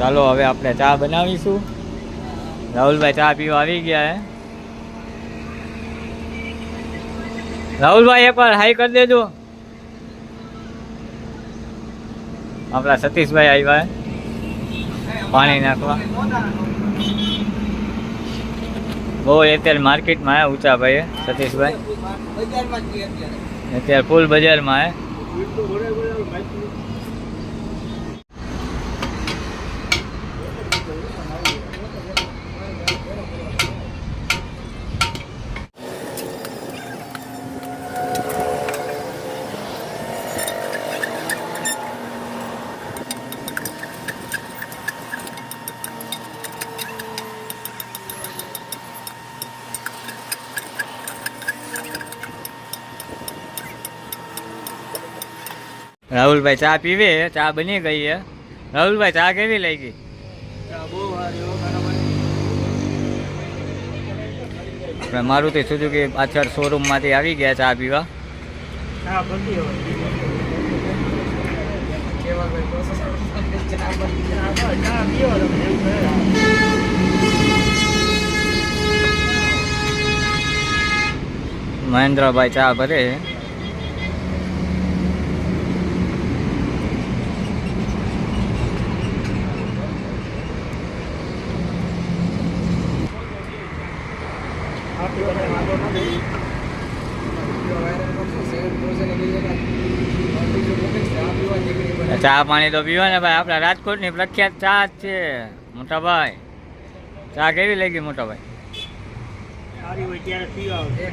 ચાલો હવે આપણે ચા બનાવીશું. રાહુલભાઈ ચા પીવા આવી ગયા હે. રાહુલભાઈ એકવાર હાઈ કરી દેજો. આપણા સતીશભાઈ આવ્યા પાણી નાખવા. બહુ અત્યારે માર્કેટમાં હે ઊંચા ભાઈ સતીશભાઈ અત્યારે ફૂલ બજારમાં હે. રાહુલભાઈ ચા પીવે? ચા બની ગઈ છે રાહુલભાઈ ચા કેવી લાગી? મારુતિ સુઝુકી પાછળ શોરૂમમાંથી આવી ગયા ચા પીવા. મહેન્દ્રભાઈ ચા ભરે. ચા પાણી તો પીવા ને ભાઈ આપણા રાજકોટની પ્રખ્યાત ચા જ છે મોટા ભાઈ ચા કેવી લાગી મોટા ભાઈ સારી હોય ત્યારે પીવા આવે.